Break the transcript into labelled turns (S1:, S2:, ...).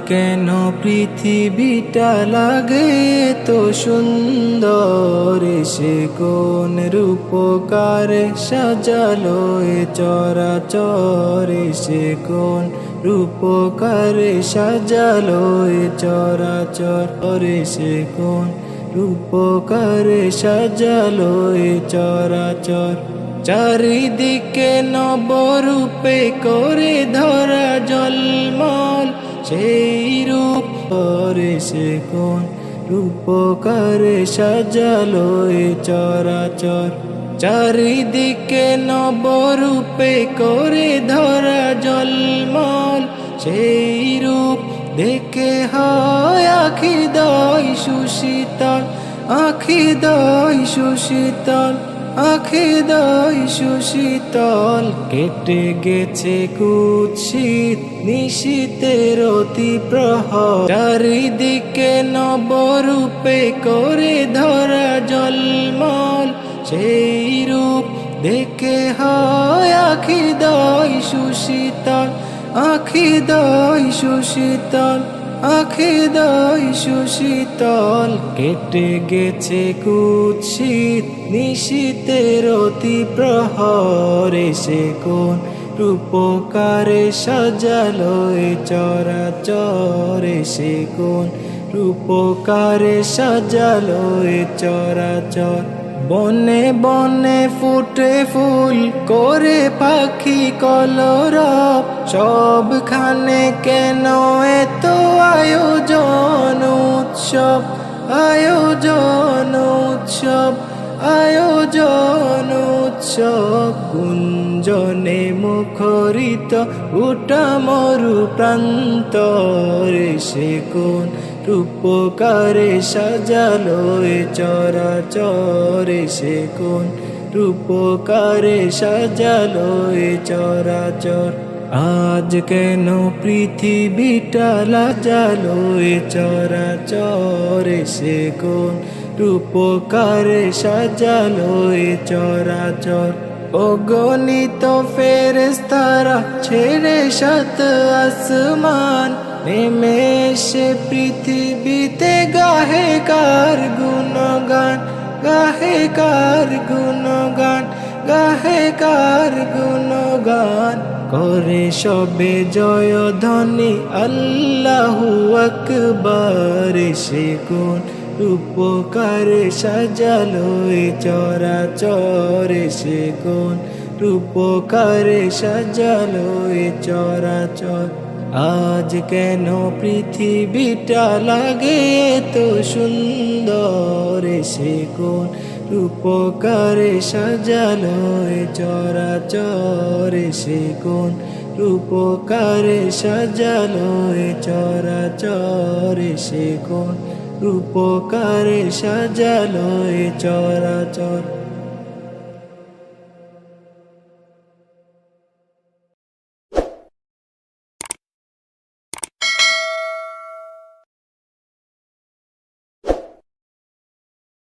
S1: কেন পৃথিবীটা লাগে তো সুন্দর? সে কোন রূপকারে সাজালো এ চরাচরে? সে কোন রূপকারে সাজালো এ চরাচর? সে কোন রূপকারে সাজালো এ চরাচর? চারিদিকে নবরূপে করে ধরা সেই রূপ করে সে কোন রূপকারে সাজালো এ চরাচর। চারিদিকে নবরূপে করে ধরা জলমল। সেই রূপ দেখে হয় আখি দয় সুশীতল আখি দয় সুশীতল। আখি দয় সুশীতল, কেটে গেছে কুৎসিত নিশীতের অতি প্রহর চারিদিকে নবরূপে করে ধরা জলমল, সেই রূপ দেখে হয় আখি দয় সুশীতল, আখি দয় সুশীতল। আখি দয় সুশীতল, কেটে গেছে কুৎসিত, নিশীতের অতি প্রহরে সে কোন রূপকারে সাজালো এ চরাচরে সে কোন রূপকারে সাজালো এ চরাচর। বনে বনে ফুটে ফুল, করে পাখি কলরব, সবখানে কেন উৎসব, আয়োজন উৎসব আয়োজন উৎসব। কুঞ্জনে মুখরিত উটা মরু প্রান্তরে সে কোন রূপকারে সাজালো এ চরাচরে? সে কোন রূপকারে সাজালো এ চরাচর আজ কেন পৃথিবীটা লাজালো? এ চরাচরে সে কোন রূপকারে সাজালো? এ চরাচর অগণিত ফেরেস্তারা ছেড়ে সাত আসমান, নেমে পৃথিবীতে গাহে কার গুণগান? গাহে কার গুণগান? গাহে কার গুণগান করে সবে জয় ধ্বনি আল্লাহু আকবার। সে কোন রূপকারে সাজালো এ চরাচরে। সে কোন রূপকারে সাজালো এ চরাচর। আজ কেন পৃথিবীটা লাগে তো সুন্দর? সে কোন রূপকারে সাজালো এ চরাচরে সে কোন রূপকারে সাজালো এ চরাচরে সে কোন রূপকারে সাজালো এ চরাচর